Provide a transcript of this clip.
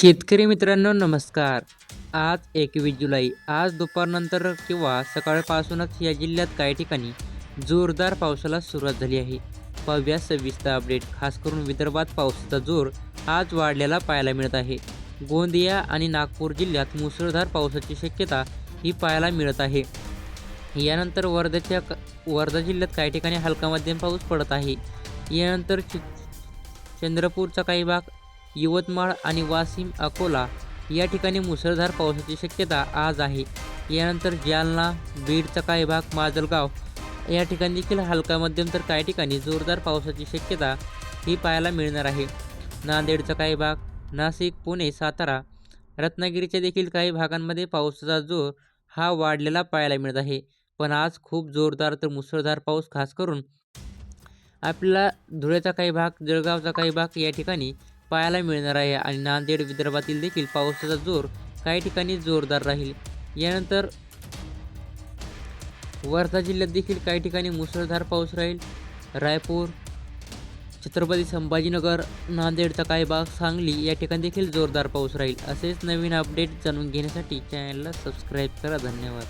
शेतकरी मित्रांनो नमस्कार. आज एकवीस जुलै आज दुपारनंतर किंवा सकाळपासूनच या जिल्ह्यात काही ठिकाणी जोरदार पावसाला सुरुवात झाली आहे. पाहूया सविस्तर अपडेट खास करून विदर्भात पावसाचा जोर आज वाढलेला पाहायला मिळत आहे. गोंदिया आणि नागपूर जिल्ह्यात मुसळधार पावसाची शक्यता ही पाहायला मिळत आहे. यानंतर वर्ध्याच्या क- वर्धा जिल्ह्यात काही ठिकाणी हलका मध्यम पाऊस पडत आहे. यानंतर चि चंद्रपूरचा काही भाग यवतमाळ आणि वाशिम अकोला या ठिकाणी मुसळधार पावसाची शक्यता आज आहे. यानंतर जालना बीडचा काही भाग माजलगाव या ठिकाणी देखील हलका मध्यम तर काही ठिकाणी जोरदार पावसाची शक्यता ही पाहायला मिळणार आहे. नांदेडचा काही भाग नाशिक पुणे सातारा रत्नागिरीच्या देखील काही भागांमध्ये पावसाचा जोर हा वाढलेला पाहायला मिळत आहे. पण आज खूप जोरदार तर मुसळधार पाऊस खास करून आपला धुळ्याचा काही भाग जळगावचा काही भाग या ठिकाणी पाहायला मिळणार आहे आणि नांदेड विदर्भातील देखील पावसाचा जोर काही ठिकाणी जोरदार राहील. यानंतर वर्धा जिल्ह्यात देखील काही ठिकाणी मुसळधार पाऊस राहील. रायपूर छत्रपती संभाजीनगर नांदेडचा काही भाग सांगली या ठिकाणी देखील जोरदार पाऊस राहील. असेच नवीन अपडेट जाणून घेण्यासाठी चॅनलला सबस्क्राईब करा. धन्यवाद.